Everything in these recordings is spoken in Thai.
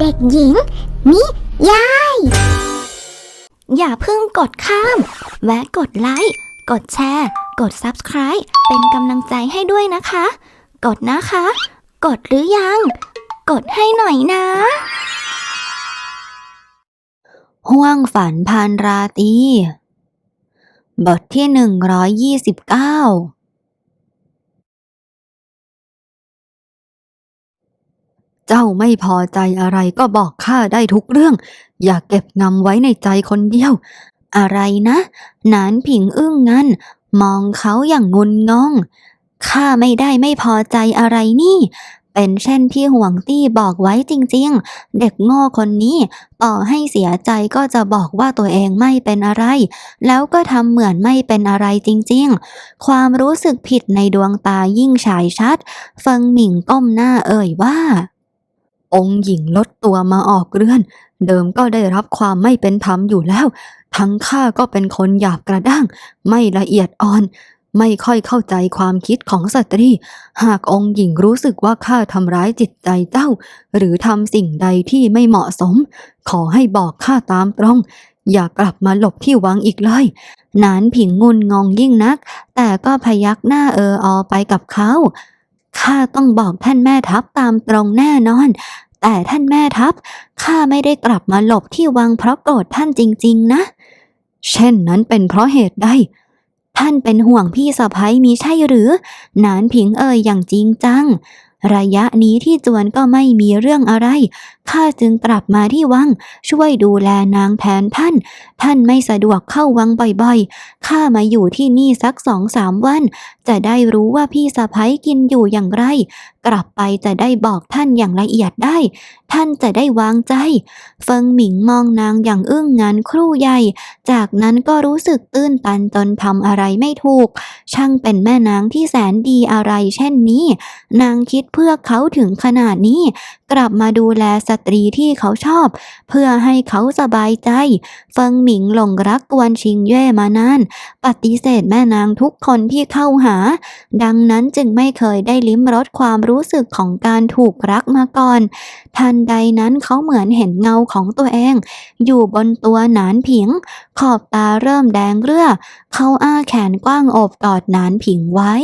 เด็กหญิง นิยาย อย่าเพิ่งกดข้าม แวะกดไลค์ กดแชร์ กด Subscribe เป็นกำลังใจให้ด้วยนะคะ กดนะคะ กดหรือยัง กดให้หน่อยนะ ห่วงฝันพานราตีบทที่หนึ่งร้อยยี่สิบเก้า เจ้าไม่พอใจอะไรก็บอกข้าได้ทุกเรื่อง อย่าเก็บงำไว้ในใจคนเดียว อะไรนะ นานผิงอึ้งงันมองเขาอย่างงุนงงข้าไม่ได้ไม่พอใจอะไรนี่ เป็นเช่นที่ห่วงตี้บอกไว้จริงๆ เด็กโง่คนนี้ ต่อให้เสียใจก็จะบอกว่าตัวเองไม่เป็นอะไร แล้วก็ทำเหมือนไม่เป็นอะไรจริงๆ ความรู้สึกผิดในดวงตายิ่งฉายชัด เฟิงหมิงก้มหน้าเอ่ยว่า องค์หญิงลดตัวมาออกเรือน เดิมก็ได้รับความไม่เป็นธรรมอยู่แล้ว ทั้งข้าก็เป็นคนหยาบกระด้าง ไม่ละเอียดอ่อน ไม่ค่อยเข้าใจความคิดของสตรี หากองค์หญิงรู้สึกว่าข้าทำร้ายจิตใจเจ้า หรือทำสิ่งใดที่ไม่เหมาะสม ขอให้บอกข้าตามตรง อย่ากลับมาหลบที่วังอีกเลยนานผิงงุนงงยิ่งนัก แต่ก็พยักหน้าเอออไปกับเขา ข้าต้องบอกท่านแม่ทัพตามตรงแน่นอน แต่ท่านแม่ทัพข้าไม่ได้กลับมาหลบที่วังเพราะโกรธท่านจริง ๆ นะ เช่นนั้นเป็นเพราะเหตุใดท่านเป็นห่วงพี่สะพ้ยมีใช่หรือหนานผิงเอ่ยอย่างจริงจัง ระยะนี้ที่จวนก็ไม่มีเรื่องอะไร ข้าจึงกลับมาที่วัง ช่วยดูแลนางแทนท่าน ท่านไม่สะดวกเข้าวังบ่อยๆ ข้ามาอยู่ที่นี่สักสองสามวัน จะได้รู้ว่าพี่สะพ้ยกินอยู่อย่างไร กลับไปจะได้บอกท่านอย่างละเอียดได้ ท่านจะได้วางใจ เฟิงหมิงมองนางอย่างอึ้งงานครู่ใหญ่ จากนั้นก็รู้สึกตื้นตันจนทำอะไรไม่ถูก ช่างเป็นแม่นางที่แสนดีอะไรเช่นนี้ นางคิดเพื่อเขาถึงขนาดนี้ กลับมาดูแลสตรีที่เขาชอบ เพื่อให้เขาสบายใจ เฟิงหมิงหลงรักกวนชิงเย่มานาน ปฏิเสธแม่นางทุกคนที่เข้าหาดังนั้นจึงไม่เคยได้ลิ้มรสความรู้สึกของการถูกรักมาก่อน ทันใดนั้นเขาเหมือนเห็นเงาของตัวเอง อยู่บนตัวหนานผิง ขอบตาเริ่มแดงเรือเขาอ้าแขนกว้างโอบกอดหนานผิงไว้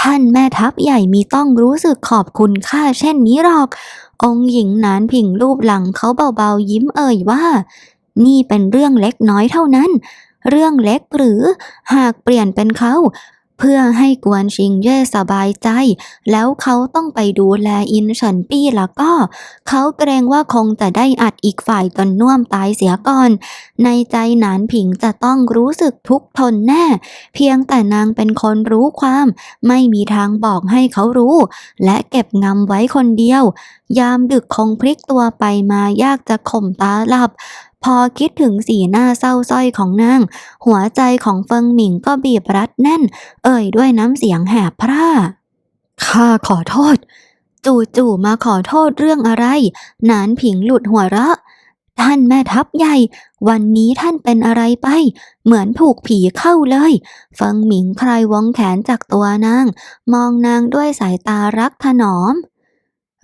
ท่านแม่ทัพใหญ่มีต้องรู้สึกขอบคุณข้าเช่นนี้หรอก องค์หญิงหนานผิงรูปหลังเขาเบาๆยิ้มเอ่ยว่า นี่เป็นเรื่องเล็กน้อยเท่านั้นเรื่องเล็กหรือหากเปลี่ยนเป็นเขา เพื่อให้กวนชิงเย่สบายใจ แล้วเขาต้องไปดูแลอินเฉินปี้แล้วก็ เขาเกรงว่าคงจะได้อัดอีกฝ่ายจนน่วมตายเสียก่อน ในใจหนานผิงจะต้องรู้สึกทุกข์ทนแน่ เพียงแต่นางเป็นคนรู้ความ ไม่มีทางบอกให้เขารู้ และเก็บงำไว้คนเดียว ยามดึกคงพลิกตัวไปมายากจะข่มตาหลับ พอคิดถึงสีหน้าเศร้าส้อยของนาง หัวใจของเฟิงหมิงก็บีบรัดแน่น เอ่ยด้วยน้ำเสียงแหบพร่า ข้าขอโทษ จู่ๆมาขอโทษเรื่องอะไร นานผิงหลุดหัวเราะ ท่านแม่ทัพใหญ่ วันนี้ท่านเป็นอะไรไป เหมือนถูกผีเข้าเลย เฟิงหมิงคลายวงแขนจากตัวนาง มองนางด้วยสายตารักถนอม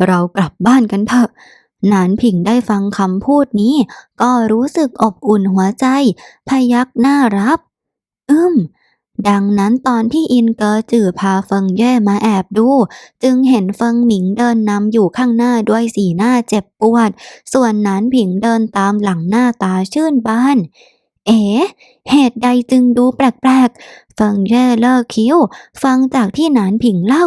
เรากลับบ้านกันเถอะ นานผิงได้ฟังคำพูดนี้ ก็รู้สึกอบอุ่นหัวใจ พยักหน้ารับ อืมดังนั้นตอนที่อินเกอร์จือพาเฟิงแย่มาแอบดู จึงเห็นเฟิงหมิงเดินนำอยู่ข้างหน้าด้วยสีหน้าเจ็บปวด ส่วนนานผิงเดินตามหลังหน้าตาชื่นบาน เอ๋เหตุใดจึงดูแปลกๆฟิงแย่เลิกคิ้ว ฟังจากที่หนานผิงเล่า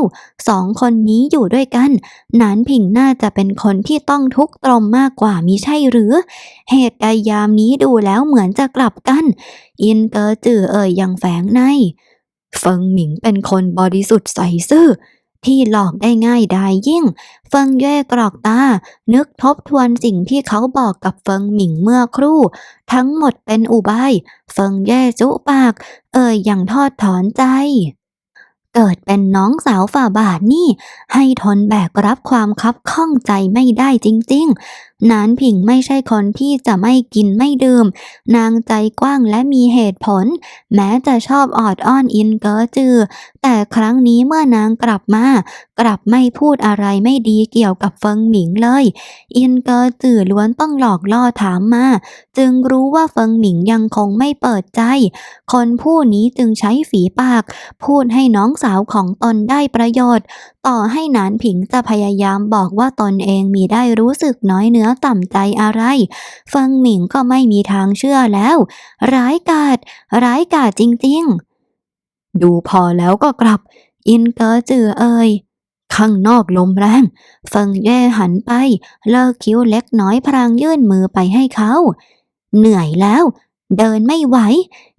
สองคนนี้อยู่ด้วยกัน หนานผิงน่าจะเป็นคนที่ต้องทุกข์ตรมมากกว่ามิใช่หรือ เหตุใดยามนี้ดูแล้วเหมือนจะกลับกัน อินเกอร์จือเอ่ยอย่างแฝงในเฟิงหมิงเป็นคนบริสุทธิ์ใสซื่อ ที่หลอกได้ง่ายดายยิ่ง เฟิงเย่กรอกตา นึกทบทวนสิ่งที่เขาบอกกับเฟิงหมิงเมื่อครู่ ทั้งหมดเป็นอุบาย เฟิงเย่จุปาก เอ่ยอย่างทอดถอนใจ เกิดเป็นน้องสาวฝ่าบาทนี่ ให้ทนแบกรับความคับข้องใจไม่ได้จริงนานผิงไม่ใช่คนที่จะไม่กินไม่ดื่ม นางใจกว้างและมีเหตุผล แม้จะชอบออดอ้อนอินเกอจือ แต่ครั้งนี้เมื่อนางกลับมา กลับไม่พูดอะไรไม่ดีเกี่ยวกับเฟิงหมิงเลย อินเกอจือล้วนต้องหลอกล่อถามมา จึงรู้ว่าเฟิงหมิงยังคงไม่เปิดใจ คนผู้นี้จึงใช้ฝีปาก พูดให้น้องสาวของตนได้ประโยชน์ ต่อให้นานผิงจะพยายามบอกว่าตนเองมีได้รู้สึกน้อยเนื้อต่ำใจอะไรฟิงหมิงก็ไม่มีทางเชื่อแล้ว ร้ายกาจร้ายกาจจริงๆ ดูพอแล้วก็กลับ อินเกอจือเอ่ยข้างนอกลมแรงเฟิงเย่หันไป เลิกคิ้วเล็กน้อยพรางยื่นมือไปให้เขา เหนื่อยแล้ว เดินไม่ไหว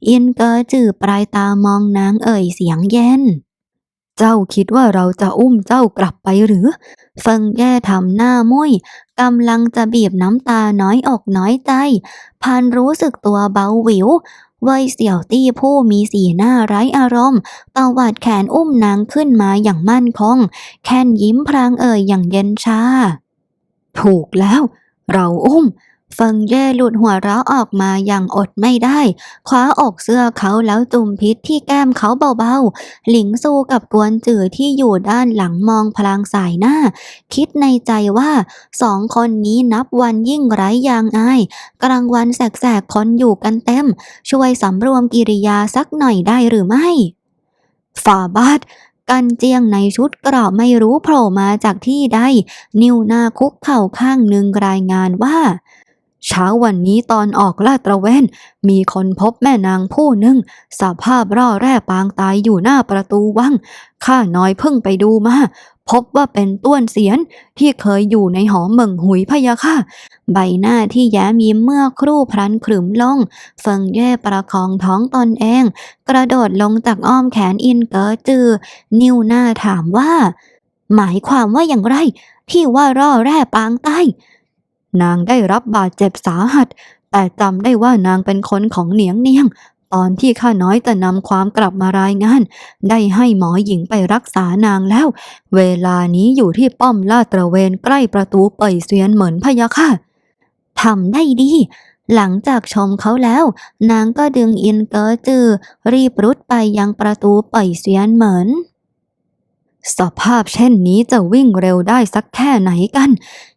อินเกอจือปลายตามองนางเอ่ยเสียงเย็น จ้าคิดว่าเราจะอุ้มเจ้ากลับไปหรือ เฟิงแย่ทำหน้ามุ้ยกำลังจะบีบน้ำตาน้อยอกน้อยใจพันรู้สึกตัวเบาหวิวว่ยเสี่ยวตี้ผู้มีสีหน้าไร้อารมณ์ตวัดแขนอุ้มนางขึ้นมาอย่างมั่นคง แค่นยิ้มพรางเอ่ยอย่างเย็นชา ถูกแล้ว เราอุ้ม เฟิงเย่หลุดหัวเราะออกมาอย่างอดไม่ได้ คว้าอกเสื้อเขาแล้วจุ่มพิษที่แก้มเขาเบาๆ หลิงซูกับกวนจือที่อยู่ด้านหลังมองพลางสายหน้า คิดในใจว่าสองคนนี้นับวันยิ่งไร้ยางอาย กลางวันแสกๆคนอยู่กันเต็ม ช่วยสำรวมกิริยาสักหน่อยได้หรือไม่ฝ่าบาทกันเจียงในชุดเกราะไม่รู้โผล่มาจากที่ใด นิ้วหน้าคุกเข่าข้างหนึ่งรายงานว่า เช้าวันนี้ตอนออกลาดตระเวนมีคนพบแม่นางผู้หนึ่ง สภาพร่อแร่ปางตายอยู่หน้าประตูวังข้าน้อยเพิ่งไปดูมา พบว่าเป็นต้วนเสียนที่เคยอยู่ในหอเมืองหุยพยะค่ะ ใบหน้าที่แย้มยิ้มเมื่อครู่พลันขรึมลงเฟิงเย่ประคองท้องตนเอง กระโดดลงจากอ้อมแขนอินเก๋อจือ นิ้วหน้าถามว่า หมายความว่าอย่างไร ที่ว่าร่อแร่ปางใต้ นางได้รับบาดเจ็บสาหัส แต่จำได้ว่านางเป็นคนของเหนียงเนียง ตอนที่ข้าน้อยจะนำความกลับมารายงาน ได้ให้หมอหญิงไปรักษานางแล้ว เวลานี้อยู่ที่ป้อมลาดตระเวนใกล้ประตูเป่ยเซียนเหมือนพะยะค่ะทำได้ดี หลังจากชมเขาแล้ว นางก็ดึงอินเกอจือ รีบรุดไปยังประตูเป่ยเซียนเหมิน สภาพเช่นนี้จะวิ่งเร็วได้สักแค่ไหนกัน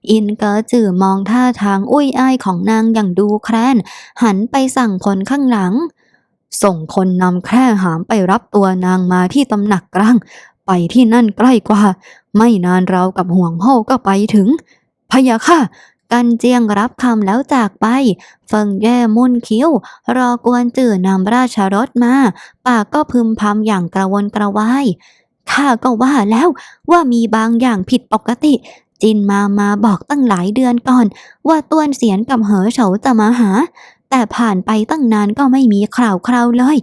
อินเกอจื่อมองท่าทางอุ้ยอ้ายของนางอย่างดูแคลนหันไปสั่งคนข้างหลัง ส่งคนนำแคร่หามไปรับตัวนางมาที่ตำหนักกลาง ไปที่นั่นใกล้กว่า ไม่นานเรากับห่วงโฮ่ก็ไปถึง พยะค่ะกันเจียงรับคำแล้วจากไป เฟิงแย่มุ่นคิ้ว รอกวนจื่อนำราชรถมา ปากก็พึมพำอย่างกระวนกระวาย ข้าก็ว่าแล้วว่ามีบางอย่างผิดปกติ จินมามาบอกตั้งหลายเดือนก่อน ว่าต้วนเสียนกับเหอเฉาจะมาหา แต่ผ่านไปตั้งนานก็ไม่มีข่าวคราวเลย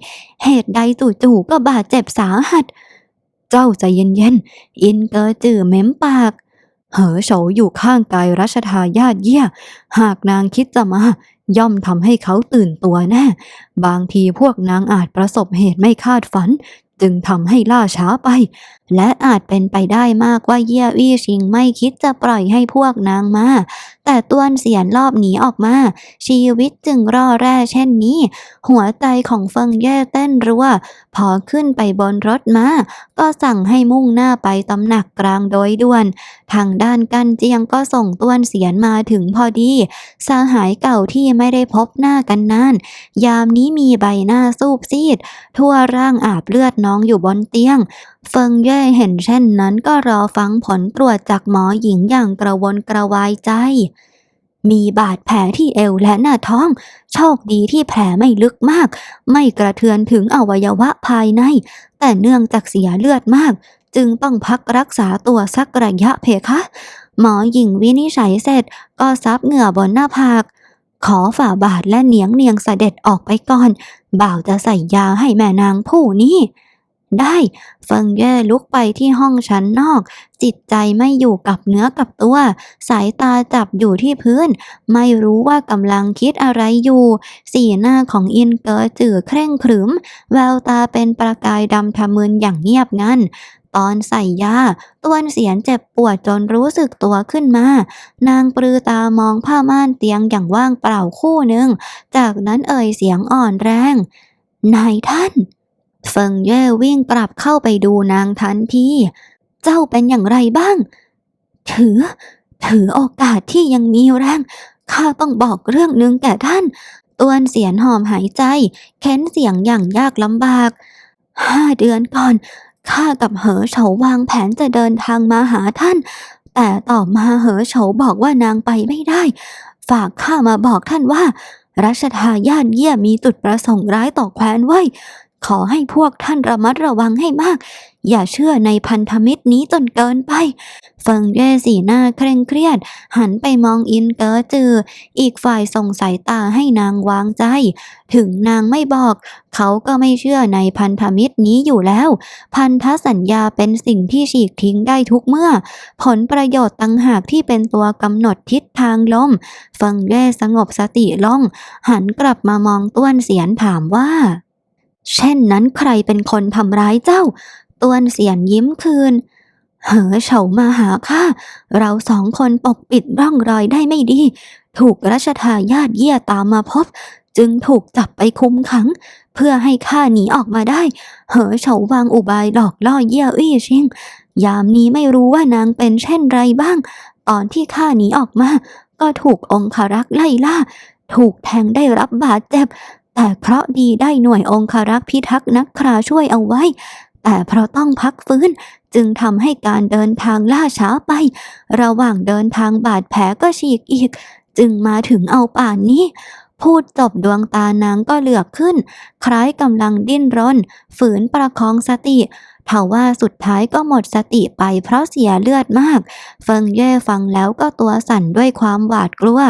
เหตุใดจู่ๆก็บาดเจ็บสาหัส เจ้าใจเย็นอินเกอจือเม้มปาก เหอโฉาอยู่ข้างกายรัชทายาทเยี่ย หากนางคิดจะมาย่อมทำให้เขาตื่นตัวแน่ บางทีพวกนางอาจประสบเหตุไม่คาดฝัน จึงทำให้ล่าช้าไป และอาจเป็นไปได้มากว่าเยี่ยวี่ชิงไม่คิดจะปล่อยให้พวกนางมา แต่ต้วนเสียนรอบหนีออกมา ชีวิตจึงร่อแร่เช่นนี้ หัวใจของเฟิงแย่เต้นรัว พอขึ้นไปบนรถมา ก็สั่งให้มุ่งหน้าไปตำหนักกลางโดยด่วน ทางด้านกันเจียงก็ส่งต้วนเสียนมาถึงพอดีสหายเก่าที่ไม่ได้พบหน้ากันนาน ยามนี้มีใบหน้าซูบซีด ทั่วร่างอาบเลือดน้องอยู่บนเตียง เฟิงเย่เห็นเช่นนั้นก็รอฟังผลตรวจจากหมอหญิงอย่างกระวนกระวายใจ มีบาดแผลที่เอวและหน้าท้อง โชคดีที่แผลไม่ลึกมาก ไม่กระเทือนถึงอวัยวะภายใน แต่เนื่องจากเสียเลือดมาก จึงต้องพักรักษาตัวสักระยะเพคะ หมอหญิงวินิจฉัยเสร็จ ก็ซับเหงื่อบนหน้าผากขอฝ่าบาทและเนียงเนียงเสด็จออกไปก่อน บ่าวจะใส่ยาให้แม่นางผู้นี้ ได้เฟิงเย่ลุกไปที่ห้องชั้นนอก จิตใจไม่อยู่กับเนื้อกับตัว สายตาจับอยู่ที่พื้น ไม่รู้ว่ากำลังคิดอะไรอยู่ สีหน้าของอินเกอจือเคร่งขรึม แววตาเป็นประกายดำทะมึนอย่างเงียบงันตอนใส่ยาต้วนเสียนเจ็บปวดจนรู้สึกตัวขึ้นมา นางปรือตามองผ้าม่านเตียงอย่างว่างเปล่าคู่หนึ่ง จากนั้นเอ่ยเสียงอ่อนแรง นายท่าน เฟิงเย่วิ่งกลับเข้าไปดูนางทันที เจ้าเป็นอย่างไรบ้าง ถือ ถือโอกาสที่ยังมีแรง ข้าต้องบอกเรื่องหนึ่งแก่ท่าน ตวนเสียนหอมหายใจ เค้นเสียงอย่างยากลำบาก ห้าเดือนก่อน ข้ากับเหอเฉาวางแผนจะเดินทางมาหาท่าน แต่ต่อมาเหอเฉาบอกว่านางไปไม่ได้ ฝากข้ามาบอกท่านว่ารัชทายาทเยี่ยมีจุดประสงค์ร้ายต่อแคว้นไว้ ขอให้พวกท่านระมัดระวังให้มาก อย่าเชื่อในพันธมิตรนี้จนเกินไป เฟิงเย่สีหน้าเคร่งเครียด หันไปมองอินเกอจือ อีกฝ่ายส่งสายตาให้นางวางใจ ถึงนางไม่บอก เขาก็ไม่เชื่อในพันธมิตรนี้อยู่แล้ว พันธสัญญาเป็นสิ่งที่ฉีกทิ้งได้ทุกเมื่อ ผลประโยชน์ตังหากที่เป็นตัวกำหนดทิศทางลม เฟิงเย่สงบสติลง หันกลับมามองต้วนเสียนถามว่า เช่นนั้นใครเป็นคนทำร้ายเจ้า ตวนเสียนยิ้มคืน เหอเฉามาหาข้า เราสองคนปกปิดร่องรอยได้ไม่ดี ถูกรัชทายาทเยี่ยตามมาพบ จึงถูกจับไปคุมขัง เพื่อให้ข้าหนีออกมาได้ เหอเฉาวางอุบายหลอกล่อเยี่ยอี้ชิง ยามนี้ไม่รู้ว่านางเป็นเช่นไรบ้าง ตอนที่ข้าหนีออกมา ก็ถูกองคารักษ์ไล่ล่า ถูกแทงได้รับบาดเจ็บ แต่เพราะดีได้หน่วยองคารักษ์พิทักษ์นักคราช่วยเอาไว้ แต่เพราะต้องพักฟื้นจึงทำให้การเดินทางล่าช้าไป ระหว่างเดินทางบาดแผลก็ฉีกอีก จึงมาถึงเอาป่านนี้ พูดจบดวงตานางก็เหลือกขึ้น คล้ายกำลังดิ้นรน ฝืนประคองสติ ทว่าสุดท้ายก็หมดสติไปเพราะเสียเลือดมาก เฟิงเย่ฟังแล้วก็ตัวสั่นด้วยความหวาดกลัว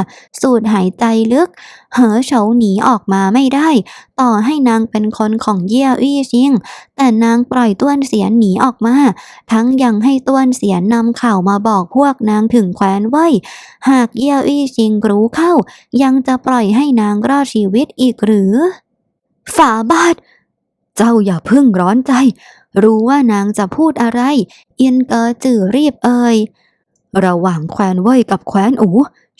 สูดหายใจลึก เหอเฉาหนีออกมาไม่ได้ ต่อให้นางเป็นคนของเย่อี้ชิง แต่นางปล่อยต้วนเสียนหนีออกมา ทั้งยังให้ต้วนเสียนนำข่าวมาบอกพวกนางถึงแคว้นไว้ หากเย่อี้ชิงรู้เข้า ยังจะปล่อยให้นางรอดชีวิตอีกหรือ ฝาบาท เจ้าอย่าพิ่งร้อนใจ รู้ว่านางจะพูดอะไร เอียนเกอจื่อรีบเอ่ยระหว่างแควนเว่ยกับแควนอู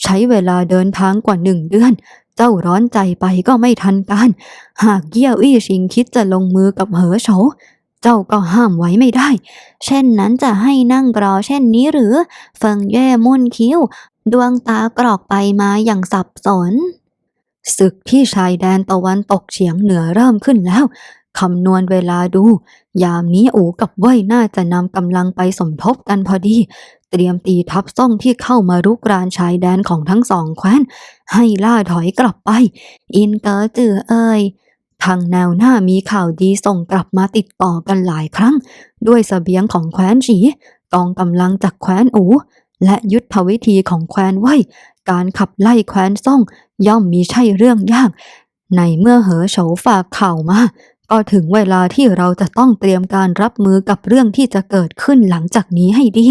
ใช้เวลาเดินทางกว่าหนึ่งเดือน เจ้าร้อนใจไปก็ไม่ทันการ หากเยี่ยวอี้ชิงคิดจะลงมือกับเหอโฉเจ้าก็ห้ามไว้ไม่ได้ เช่นนั้นจะให้นั่งรอเช่นนี้หรือ เฟิงเย่มุ่นคิ้ว ดวงตากรอกไปมาอย่างสับสนศึกที่ชายแดนตะวันตกเฉียงเหนือเริ่มขึ้นแล้ว คำนวณเวลาดู ยามนี้อูกับเว่ยน่าจะนำกำลังไปสมทบกันพอดี เตรียมตีทัพซ่องที่เข้ามารุกรานชายแดนของทั้งสองแคว้น ให้ล่าถอยกลับไป อินเกอจือเอ่ยทางแนวหน้ามีข่าวดีส่งกลับมาติดต่อกันหลายครั้ง ด้วยเสบียงของแคว้นฉีกองกำลังจากแคว้นอู และยุทธวิธีของแคว้นเว่ยการขับไล่แคว้นซ่องย่อมมีใช่เรื่องยาก ในเมื่อเหอโฉฝากข่าวมา ก็ถึงเวลาที่เราจะต้องเตรียมการรับมือกับเรื่องที่จะเกิดขึ้นหลังจากนี้ให้ดี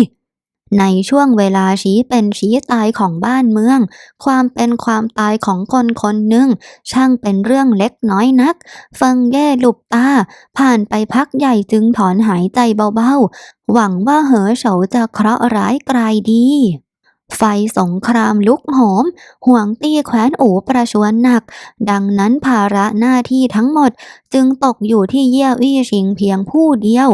ในช่วงเวลาชี้เป็นชี้ตายของบ้านเมือง ความเป็นความตายของคนคนหนึ่ง ช่างเป็นเรื่องเล็กน้อยนักเฟิงเย่หลุบตา ผ่านไปพักใหญ่จึงถอนหายใจเบาๆ หวังว่าเหอเฉาจะเคราะห์ร้ายกลายดี ไฟสงครามลุกโหม ห่วงตี้แคว้นอูประชวนหนัก ดังนั้นภาระหน้าที่ทั้งหมดจึงตกอยู่ที่เยี่ยวี่ชิงเพียงผู้เดียว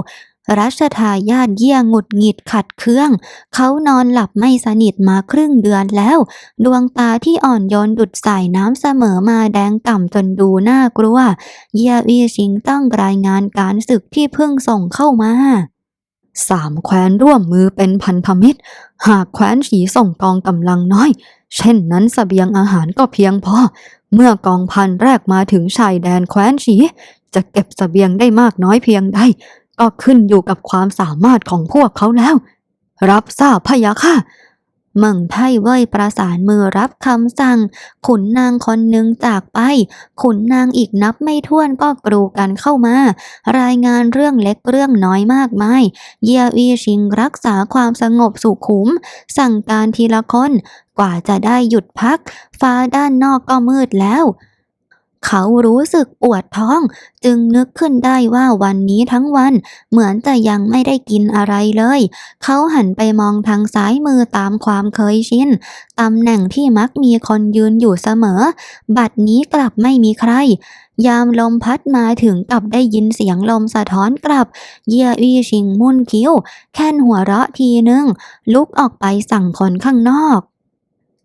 รัชทายาทเยี่ยหงุดหงิดขัดเคือง เขานอนหลับไม่สนิทมาครึ่งเดือนแล้ว ดวงตาที่อ่อนโยนดุดสายน้ำเสมอมาแดงก่ำจนดูน่ากลัว เยี่ยวีชิงต้องรายงานการศึกที่เพิ่งส่งเข้ามา สามแคว้นร่วมมือเป็นพันธมิตร หากแคว้นฉีส่งกองกำลังน้อย เช่นนั้นสเสบียงอาหารก็เพียงพอ เมื่อกองพันแรกมาถึงชายแดนแคว้นฉี จะเก็บสเสบียงได้มากน้อยเพียงใดก็ขึ้นอยู่กับความสามารถของพวกเขาแล้ว รับทราบพะยะค่ะ ม่งไทเว่ยประสานมือรับคำสั่ง ขุนนางคนหนึ่งจากไป ขุนนางอีกนับไม่ถ้วนก็กรูกันเข้ามา รายงานเรื่องเล็กเรื่องน้อยมากมาย เยียวีชิงรักษาความสงบสุขุม สั่งการทีละคน กว่าจะได้หยุดพัก ฟ้าด้านนอกก็มืดแล้ว เขารู้สึกปวดท้อง จึงนึกขึ้นได้ว่าวันนี้ทั้งวัน เหมือนจะยังไม่ได้กินอะไรเลย เขาหันไปมองทางซ้ายมือตามความเคยชินตำแหน่งที่มักมีคนยืนอยู่เสมอ บัดนี้กลับไม่มีใคร ยามลมพัดมาถึงกับได้ยินเสียงลมสะท้อนกลับ เยี่ยอี้ชิงมุ่นคิ้ว แค่นหัวเราะทีนึง ลุกออกไปสั่งคนข้างนอก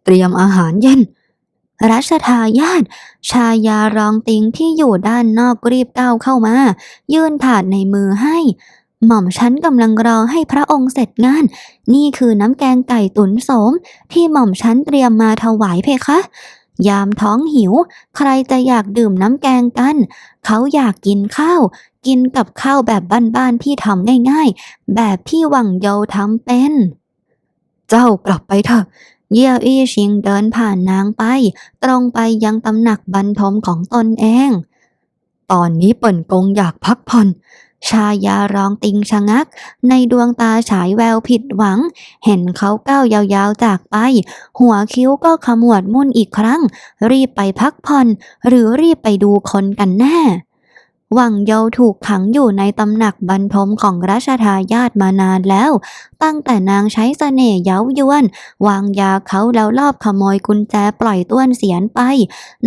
เตรียมอาหารเย็น รัชทายาทชายารองติงที่อยู่ด้านนอกรีบก้าวเข้ามา ยื่นถาดในมือให้ หม่อมฉันกำลังรอให้พระองค์เสร็จงาน นี่คือน้ำแกงไก่ตุ๋นสม ที่หม่อมฉันเตรียมมาถวายเพคะ ยามท้องหิว ใครจะอยากดื่มน้ำแกงกัน เขาอยากกินข้าว กินกับข้าวแบบบ้านๆที่ทำง่ายๆ แบบที่หวังเยาทำเป็น เจ้ากลับไปเถอะ เยี่ยวอี้ชิงเดินผ่านนางไป ตรงไปยังตำหนักบรรทมของตนเอง ตอนนี้เปิ่นกงอยากพักผ่อน ชายารองติงชะงัก ในดวงตาฉายแววผิดหวัง เห็นเขาก้าวยาวๆจากไป หัวคิ้วก็ขมวดมุ่นอีกครั้ง รีบไปพักผ่อน หรือรีบไปดูคนกันแน่ หวังเยาถูกขังอยู่ในตำหนักบรรทมของราชทายาทมานานแล้ว ตั้งแต่นางใช้เสน่ห์เย้ายวน วางยาเขาแล้วลอบขโมยกุญแจปล่อยต้วนเสียนไป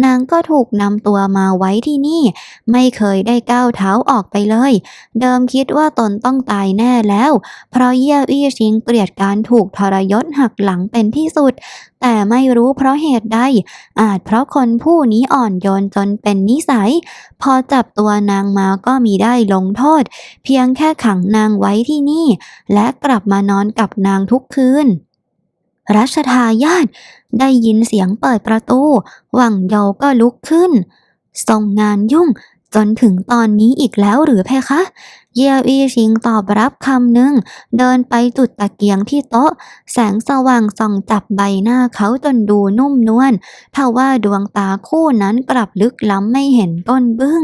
นางก็ถูกนำตัวมาไว้ที่นี่ ไม่เคยได้ก้าวเท้าออกไปเลย เดิมคิดว่าตนต้องตายแน่แล้ว เพราะเยี่ยวอี้ชิงเกลียดการถูกทรยศหักหลังเป็นที่สุด แต่ไม่รู้เพราะเหตุใด อาจเพราะคนผู้นี้อ่อนโยนจนเป็นนิสัย พอจับตัวนางมาก็มีได้ลงโทษ เพียงแค่ขังนางไว้ที่นี่ และกลับมานอนกับนางทุกคืนรัชทายาทได้ยินเสียงเปิดประตู หวังเยาก็ลุกขึ้น ทรงงานยุ่งจนถึงตอนนี้อีกแล้วหรือเพคะ เยียวีชิงตอบรับคำหนึ่ง เดินไปจุดตะเกียงที่โต๊ะ แสงสว่างส่องจับใบหน้าเขาจนดูนุ่มนวลทว่าดวงตาคู่นั้นกลับลึกล้ำไม่เห็นก้นบึ้ง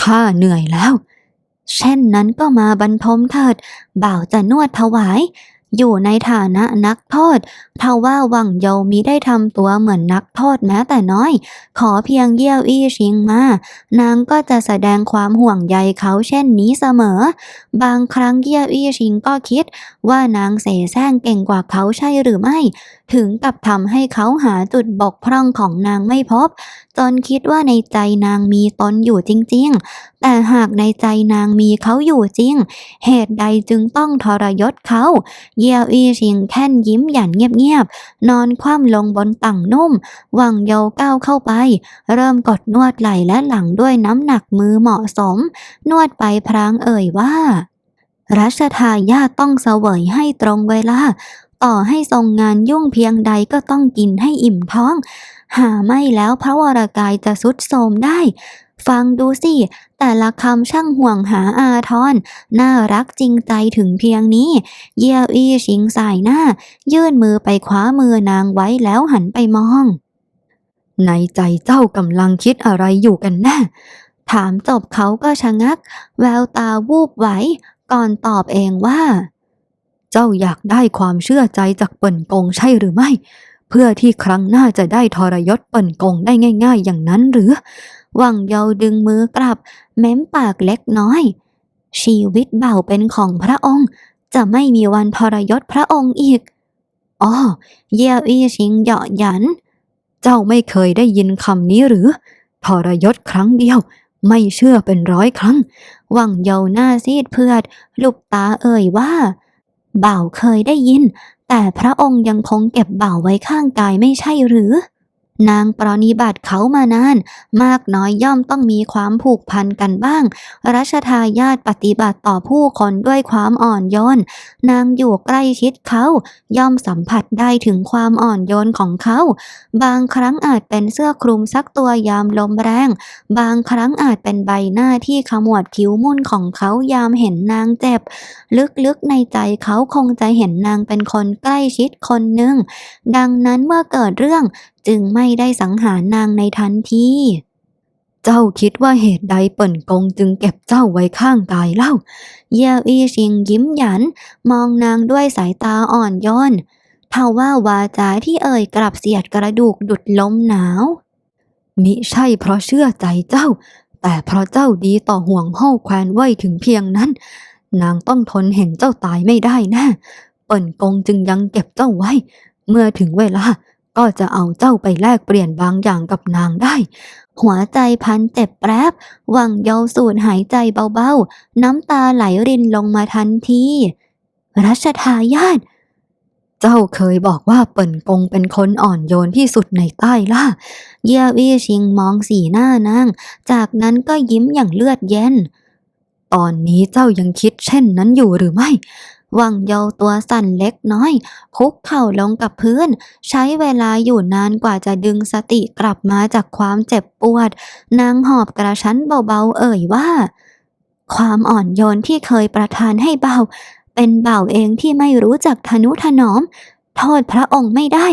ข้าเหนื่อยแล้ว เช่นนั้นก็มาบรรทมเถิด บ่าวจะนวดถวาย อยู่ในฐานะนักโทษทว่าวังเยามิได้ทำตัวเหมือนนักโทษแม้แต่น้อย ขอเพียงเยี่ยวอี้ชิงมา นางก็จะแสดงความห่วงใยเขาเช่นนี้เสมอ บางครั้งเยี่ยวอี้ชิงก็คิดว่านางเสแสร้งเก่งกว่าเขาใช่หรือไม่ถึงกับทำให้เขาหาจุดบกพร่องของนางไม่พบ จนคิดว่าในใจนางมีตนอยู่จริงๆ แต่หากในใจนางมีเขาอยู่จริง เหตุใดจึงต้องทรยศเขา เยี่ยวอี้ชิงแค่นยิ้มหยันเงียบๆ นอนคว่ำลงบนตั่งนุ่มหวังเยาก้าวเข้าไป เริ่มกดนวดไหล่และหลังด้วยน้ำหนักมือเหมาะสม นวดไปพรางเอ่ยว่ารัชทายาต้องเสวยให้ตรงเวลา ต่อให้ทรงงานยุ่งเพียงใดก็ต้องกินให้อิ่มท้อง หาไม่แล้วพระวรากายจะสุดโทมได้ ฟังดูสิ แต่ละคำช่างห่วงหาอาทร น่ารักจริงใจถึงเพียงนี้ เยี่ยวอี้ชิงสายหน้า ยื่นมือไปคว้ามือนางไว้แล้วหันไปมอง ในใจเจ้ากำลังคิดอะไรอยู่กันแน่ถามจบเขาก็ชะงัก แววตาวูบไหว ก่อนตอบเองว่า เจ้าอยากได้ความเชื่อใจจากเปิ่นกงใช่หรือไม่ เพื่อที่ครั้งหน้าจะได้ทรยศเปิ่นกงได้ง่าย ๆ อย่างนั้นหรือ วังเยาดึงมือกลับเม้มปากเล็กน้อย ชีวิตเบ่าเป็นของพระองค์ จะไม่มีวันทรยศพระองค์อีกอ๋อเยี่ยวอี้ชิงเหยาะหยัน เจ้าไม่เคยได้ยินคำนี้หรือ ทรยศครั้งเดียว ไม่เชื่อเป็นร้อยครั้ง วังเยาหน้าซีดเพือด ลูกตาเอ่ยว่า บ่าวเคยได้ยิน แต่พระองค์ยังคงเก็บบ่าวไว้ข้างกายไม่ใช่หรือ นางปรนิบัติเขามานาน มากน้อยย่อมต้องมีความผูกพันกันบ้าง รัชทายาทปฏิบัติต่อผู้คนด้วยความอ่อนโยน นางอยู่ใกล้ชิดเขาย่อมสัมผัสได้ถึงความอ่อนโยนของเขา บางครั้งอาจเป็นเสื้อคลุมซักตัวยามลมแรง บางครั้งอาจเป็นใบหน้าที่ขมวดคิ้วมุ่นของเขายามเห็นนางเจ็บ ลึกๆในใจเขาคงจะเห็นนางเป็นคนใกล้ชิดคนหนึ่ง ดังนั้นเมื่อเกิดเรื่อง จึงไม่ได้สังหารนางในทันทีเจ้าคิดว่าเหตุใดเปิ่นกงจึงเก็บเจ้าไว้ข้างกายเล่า เยี่ยวอี้ชิงยิ้มหยัน มองนางด้วยสายตาอ่อนโยนทว่าวาจาที่เอ่ยกลับเสียดกระดูกดุดลมหนาว มิใช่เพราะเชื่อใจเจ้า แต่เพราะเจ้าดีต่อห่วงห้าแควนไว้ถึงเพียงนั้น นางต้องทนเห็นเจ้าตายไม่ได้แน่เปิ่นกงจึงยังเก็บเจ้าไว้ เมื่อถึงเวลา ก็จะเอาเจ้าไปแลกเปลี่ยนบางอย่างกับนางได้ หัวใจพันเจ็บแปรบวังเยาสูดหายใจเบาๆ น้ำตาไหลรินลงมาทันที รัชทายาทเจ้าเคยบอกว่าเปิ่นกงเป็นคนอ่อนโยนที่สุดในใต้ล่าเยี่ยวี่ชิงมองสีหน้านาง จากนั้นก็ยิ้มอย่างเลือดเย็น ตอนนี้เจ้ายังคิดเช่นนั้นอยู่หรือไม่ หวังเยาตัวสั่นเล็กน้อย คุกเข่าลงกับพื้น ใช้เวลาอยู่นานกว่าจะดึงสติกลับมาจากความเจ็บปวด นางหอบกระชั้นเบาๆเอ่ยว่า ความอ่อนโยนที่เคยประทานให้เบา เป็นเบาเองที่ไม่รู้จักทนุถนอม โทษพระองค์ไม่ได้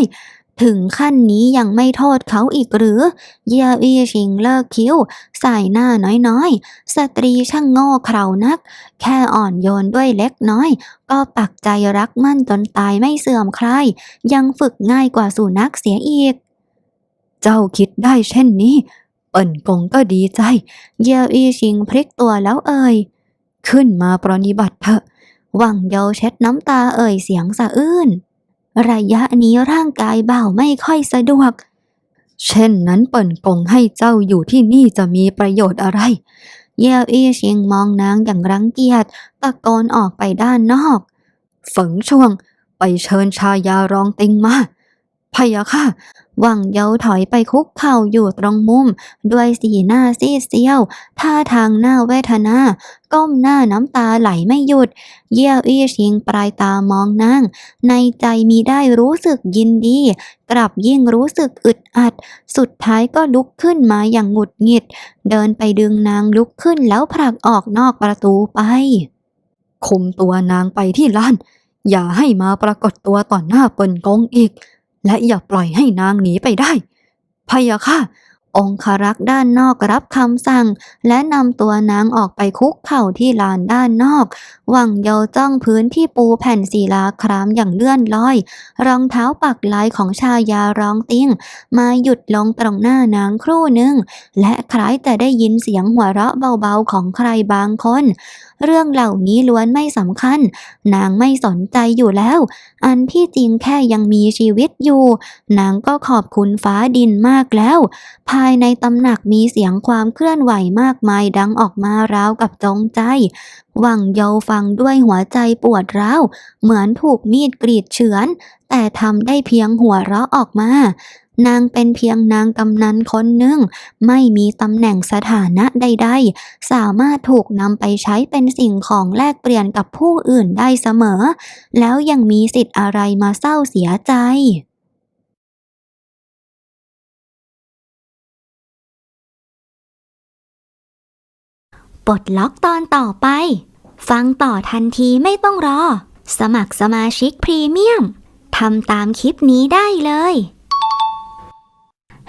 ถึงขั้นนี้ยังไม่โทษเขาอีกหรือ เยาอีชิงเลิกคิ้ว สายหน้าน้อยๆ สตรีช่างโง่เขลานัก แค่อ่อนโยนด้วยเล็กน้อย ก็ปักใจรักมั่นจนตายไม่เสื่อมใคลายยังฝึกง่ายกว่าสุนัขเสียอีก เจ้าคิดได้เช่นนี้ เปิ่นกงก็ดีใจ เยาอีชิงพลิกตัวแล้วเอ่ย ขึ้นมาปรนนิบัติเถอะ หวังเยาเช็ดน้ำตาเอ่ยเสียงสะอื้น ระยะนี้ร่างกายเบาไม่ค่อยสะดวก เช่นนั้นเปิ่นกงให้เจ้าอยู่ที่นี่จะมีประโยชน์อะไร เยาอี้เชียงมองนางอย่างรังเกียจตะโกนออกไปด้านนอก ฝังช่วงไปเชิญชายารองติงมา พะยะค่ะหวังเยาถอยไปคุกเข่าอยู่ตรงมุม ด้วยสีหน้าซีดเซียว ท่าทางหน้าเวทนา ก้มหน้าน้ำตาไหลไม่หยุด เยี่ยวอี้ชิงปลายตามองนาง ในใจมีได้รู้สึกยินดี กลับยิ่งรู้สึกอึดอัด สุดท้ายก็ลุกขึ้นมาอย่างหงุดหงิด เดินไปดึงนางลุกขึ้นแล้วผลักออกนอกประตูไป คุมตัวนางไปที่ล้าน อย่าให้มาปรากฏตัวต่อหน้าเปิ่นกงอีก และอย่าปล่อยให้นางหนีไปได้พะยะค่ะ องคารักษ์ด้านนอกรับคำสั่ง และนำตัวนางออกไปคุกเข่าที่ลานด้านนอก หวังเยาจ้องพื้นที่ปูแผ่นศิลาครามอย่างเลื่อนลอย รองเท้าปักลายของชายาร้องติ้ง มาหยุดลงตรงหน้านางครู่หนึ่ง และคล้ายแต่ได้ยินเสียงหัวเราะเบาๆของใครบางคนเรื่องเหล่านี้ล้วนไม่สำคัญ นางไม่สนใจอยู่แล้ว อันที่จริงแค่ยังมีชีวิตอยู่ นางก็ขอบคุณฟ้าดินมากแล้ว ภายในตำหนักมีเสียงความเคลื่อนไหวมากมายดังออกมาราวกับจงใจหวังเยาฟังด้วยหัวใจปวดร้าว เหมือนถูกมีดกรีดเฉือน แต่ทำได้เพียงหัวเราะออกมา นางเป็นเพียงนางกำนันคนหนึ่ง ไม่มีตำแหน่งสถานะใดๆ สามารถถูกนำไปใช้เป็นสิ่งของแลกเปลี่ยนกับผู้อื่นได้เสมอ แล้วยังมีสิทธิ์อะไรมาเศร้าเสียใจปลดล็อกตอนต่อไป ฟังต่อทันทีไม่ต้องรอ สมัครสมาชิกพรีเมียมทำตามคลิปนี้ได้เลย